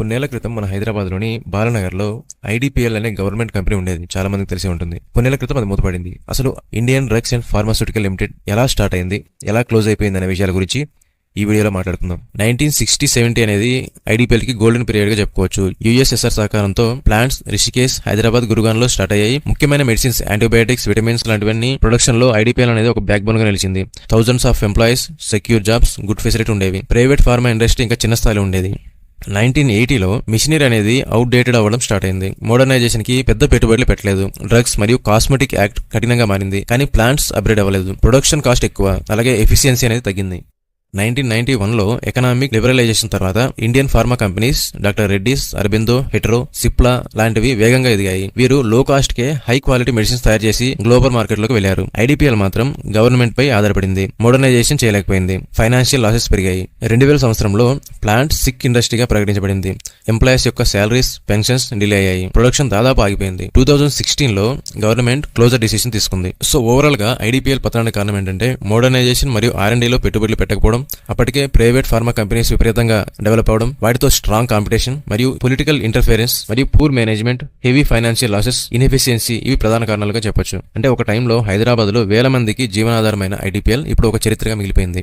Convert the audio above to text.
కొన్నేళ్ళ క్రితం మన హైదరాబాద్లోని బాలనగర్లో ఐడిపిఎల్ అనే గవర్నమెంట్ కంపెనీ ఉండేది. చాలా మందికి తెలిసి ఉంటుంది. కొన్నేళ్ళ క్రితం అది మూతపడింది. అసలు Indian drugs and pharmaceutical limited ఎలా స్టార్ట్ అయింది? ఎలా క్లోజ్ అయిపోయింది అనే విషయాల గురించి ఈ వీడియోలో మాట్లాడుకుందాం. నైన్టీన్ సిక్స్టీ సెవెంటీ అనేది ఐడిపిఎల్కి గోల్డెన్ పీరియడ్గా చెప్పుకోవచ్చు యుఎస్ఎస్ఆర్ సహకారంతో ప్లాంట్స్ రిషికేశ్ హైదరాబాద్ గురుగాన్లో స్టార్ట్ అయ్యాయి. ముఖ్యమైన మెడిసిన్స్ యాంటీబయాటిక్స్ విటమిన్స్ లాంటివన్నీ ప్రొడక్షన్లో ఐడిపిఎల్ అనేది ఒక బ్యాక్ బోన్గా నిలిచింది. Thousands of employees secure jobs good facility ఉండేవి. ప్రైవేట్ ఫార్మా ఇండస్ట్రీ ఇంకా చిన్న స్థాయిలో ఉండేది. నైన్టీన్ ఎయిటీలో మిషనరీ అనేది అవుట్డేటెడ్ అవ్వడం స్టార్ట్ అయింది. మోడర్నైజేషన్కి పెద్ద పెట్టుబడులు పెట్టలేదు. డ్రగ్స్ మరియు కాస్మెటిక్ యాక్ట్ కఠినంగా మారింది. కానీ ప్లాంట్స్ అప్గ్రేడ్ అవ్వలేదు. ప్రొడక్షన్ కాస్ట్ ఎక్కువ. అలాగే ఎఫిషియన్సీ అనేది తగ్గింది. నైన్టీన్ నైన్టీ వన్లో ఎకనామిక్ లిబరలైజేషన్ తర్వాత Indian pharma companies doctor Reddy's Aurobindo Hetero Cipla లాంటివి వేగంగా ఎదిగాయి. వీరు లో కాస్ట్ కే హై క్వాలిటీ మెడిసిన్స్ తయారు చేసి గ్లోబల్ మార్కెట్లోకి వెళ్ళారు ఐడిపిఎల్ మాత్రం గవర్నమెంట్ పై ఆధారపడింది. మోడర్నైజేషన్ చేయలేకపోయింది. ఫైనాన్షియల్ లాసెస్ పెరిగాయి. రెండు వేల సంవత్సరంలో ప్లాంట్ సిక్ ఇండస్ట్రీగా ప్రకటించబడింది. ఎంప్లాయీస్ యొక్క శాలరీస్ పెన్షన్స్ డిలే అయ్యాయి. ప్రొడక్షన్ దాదాపు ఆగిపోయింది. టూ థౌజండ్ సిక్స్టీన్లో గవర్నమెంట్ క్లోజర్ డిసిషన్ తీసుకుంది. సో ఓవరాల్గా ఐడిపిఎల్ పతనానికి కారణం ఏంటంటే మోడర్నైజేషన్ మరియు ఆర్ఎండీలో పెట్టుబడులు పెట్టకపోవడం అప్పటికే ప్రైవేట్ ఫార్మా కంపెనీస్ విపరీతంగా డెవలప్ అవడం వాటితో స్ట్రాంగ్ కాంపిటీషన్ మరియు పొలిటికల్ ఇంటర్ఫియరెన్స్ మరియు poor management heavy financial losses inefficiency ఇవి ప్రధాన కారణాలుగా చెప్పొచ్చు. అంటే ఒక టైంలో హైదరాబాద్లో వేల మందికి జీవనాధారమైన ఐడిపిఎల్ ఇప్పుడు ఒక చరిత్రగా మిగిలిపోయింది.